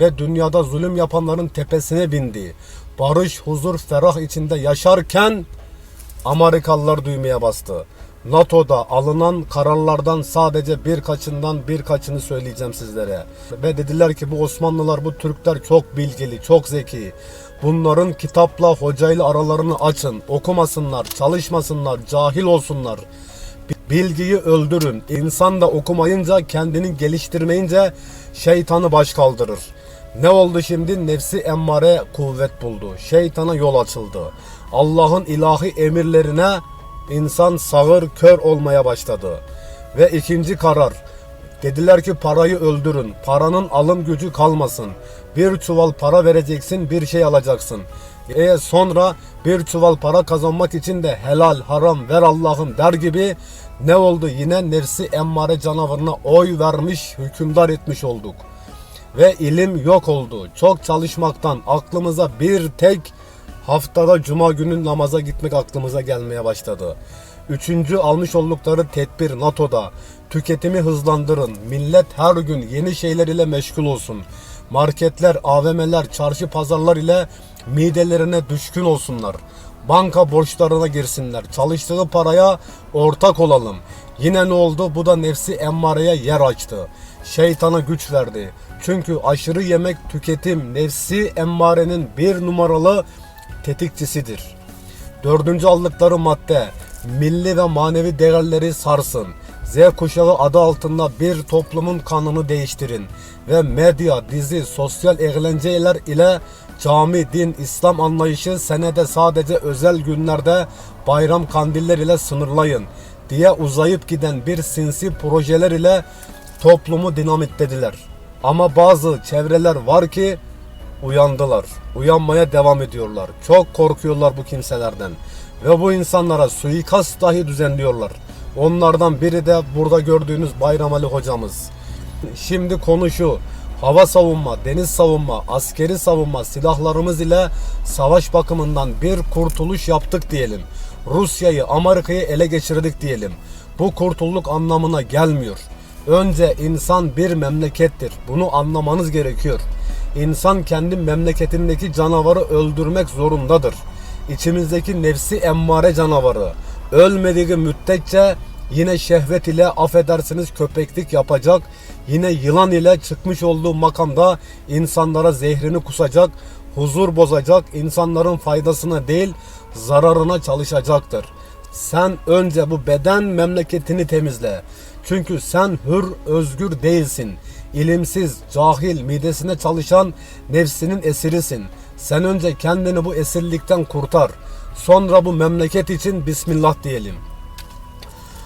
ve dünyada zulüm yapanların tepesine bindi. Barış, huzur, ferah içinde yaşarken Amerikalılar düğmeye bastı. NATO'da alınan kararlardan sadece birkaçından birkaçını söyleyeceğim sizlere. Ve dediler ki bu Osmanlılar, bu Türkler çok bilgili, çok zeki. Bunların kitapla, hocayla aralarını açın. Okumasınlar, çalışmasınlar, cahil olsunlar. Bilgiyi öldürün. İnsan da okumayınca, kendini geliştirmeyince şeytanı baş kaldırır. Ne oldu şimdi? Nefsi emmare kuvvet buldu. Şeytana yol açıldı. Allah'ın ilahi emirlerine insan sağır kör olmaya başladı. Ve ikinci karar. Dediler ki parayı öldürün. Paranın alım gücü kalmasın. Bir çuval para vereceksin, bir şey alacaksın. E sonra bir çuval para kazanmak için de helal, haram, ver Allah'ım der gibi ne oldu? Yine nefsi emmare canavarına oy vermiş, hükümdar etmiş olduk. Ve ilim yok oldu. Çok çalışmaktan aklımıza bir tek haftada cuma günü namaza gitmek aklımıza gelmeye başladı. Üçüncü almış oldukları tedbir NATO'da. Tüketimi hızlandırın. Millet her gün yeni şeyler ile meşgul olsun. Marketler, AVM'ler, çarşı pazarlar ile midelerine düşkün olsunlar. Banka borçlarına girsinler. Çalıştığı paraya ortak olalım. Yine ne oldu? Bu da nefsi emmareye yer açtı. Şeytana güç verdi. Çünkü aşırı yemek tüketim nefsi emmarenin bir numaralı tetikçisidir. Dördüncü aldıkları madde milli ve manevi değerleri sarsın. Z kuşağı adı altında bir toplumun kanını değiştirin ve medya, dizi, sosyal eğlenceler ile cami, din, İslam anlayışı senede sadece özel günlerde bayram kandiller ile sınırlayın diye uzayıp giden bir sinsi projeler ile toplumu dinamitlediler. Ama bazı çevreler var ki uyandılar. Uyanmaya devam ediyorlar. Çok korkuyorlar bu kimselerden. Ve bu insanlara suikast dahi düzenliyorlar. Onlardan biri de burada gördüğünüz Bayram Ali hocamız. Şimdi konu şu. Hava savunma, deniz savunma, askeri savunma silahlarımız ile savaş bakımından bir kurtuluş yaptık diyelim. Rusya'yı, Amerika'yı ele geçirdik diyelim. Bu kurtulluk anlamına gelmiyor. Önce insan bir memlekettir. Bunu anlamanız gerekiyor. İnsan kendi memleketindeki canavarı öldürmek zorundadır. İçimizdeki nefsi emmare canavarı ölmediği müddetçe yine şehvet ile affedersiniz köpeklik yapacak. Yine yılan ile çıkmış olduğu makamda insanlara zehrini kusacak, huzur bozacak, insanların faydasına değil zararına çalışacaktır. Sen önce bu beden memleketini temizle. Çünkü sen hür, özgür değilsin. İlimsiz, cahil, midesine çalışan nefsinin esirisin. Sen önce kendini bu esirlikten kurtar. Sonra bu memleket için Bismillah diyelim.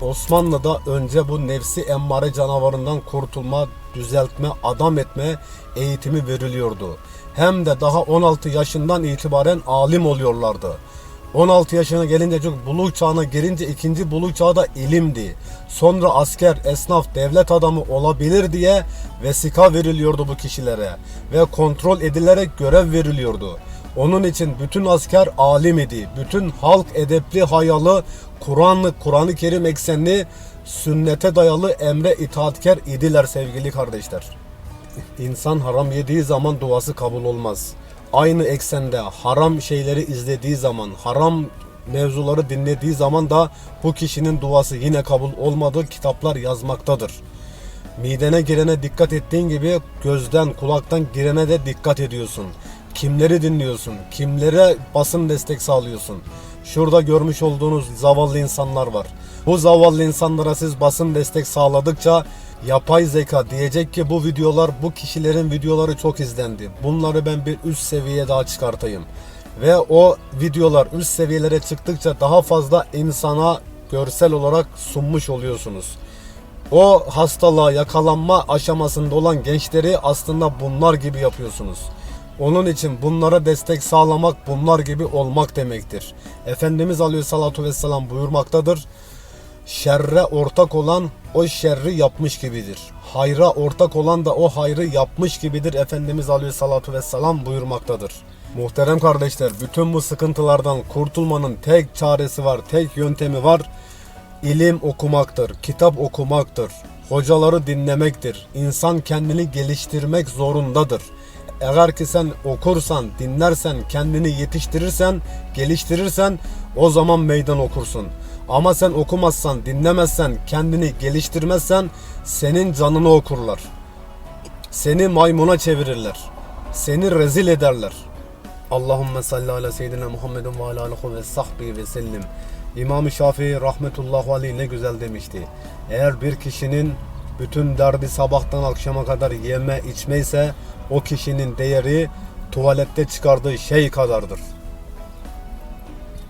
Osmanlı'da önce bu nefsi emmare canavarından kurtulma, düzeltme, adam etme eğitimi veriliyordu. Hem de daha 16 yaşından itibaren alim oluyorlardı. 16 yaşına gelince çok buluğ çağına girince ikinci buluğ çağı da ilimdi. Sonra asker, esnaf, devlet adamı olabilir diye vesika veriliyordu bu kişilere ve kontrol edilerek görev veriliyordu. Onun için bütün asker alim idi. Bütün halk edepli, hayalı, Kur'anlı, Kur'an-ı Kerim eksenli, sünnete dayalı emre itaatkar idiler sevgili kardeşler. İnsan haram yediği zaman duası kabul olmaz. Aynı eksende haram şeyleri izlediği zaman, haram mevzuları dinlediği zaman da bu kişinin duası yine kabul olmadığı kitaplar yazmaktadır. Midene girene dikkat ettiğin gibi gözden kulaktan girene de dikkat ediyorsun. Kimleri dinliyorsun? Kimlere basın destek sağlıyorsun? Şurada görmüş olduğunuz zavallı insanlar var. Bu zavallı insanlara siz basın destek sağladıkça yapay zeka diyecek ki bu videolar bu kişilerin videoları çok izlendi. Bunları ben bir üst seviye daha çıkartayım. Ve o videolar üst seviyelere çıktıkça daha fazla insana görsel olarak sunmuş oluyorsunuz. O hastalığa yakalanma aşamasında olan gençleri aslında bunlar gibi yapıyorsunuz. Onun için bunlara destek sağlamak bunlar gibi olmak demektir. Efendimiz Aleyhissalatu Vesselam buyurmaktadır. Şerre ortak olan o şerri yapmış gibidir. Hayra ortak olan da o hayrı yapmış gibidir. Efendimiz Aleyhissalatu Vesselam buyurmaktadır. Muhterem kardeşler bütün bu sıkıntılardan kurtulmanın tek çaresi var, tek yöntemi var. İlim okumaktır, kitap okumaktır, hocaları dinlemektir. İnsan kendini geliştirmek zorundadır. eğer ki sen okursan, dinlersen, kendini yetiştirirsen, geliştirirsen o zaman meydan okursun. Ama sen okumazsan, dinlemezsen, kendini geliştirmezsen senin canını okurlar. Seni maymuna çevirirler. Seni rezil ederler. Allahümme salli ala seyyidina Muhammedin ve ala alihi ve sahbihi ve sellim. İmam-ı Şafii rahmetullahi aleyh ne güzel demişti. Eğer bir kişinin bütün derdi sabahtan akşama kadar yeme içme ise o kişinin değeri tuvalette çıkardığı şey kadardır.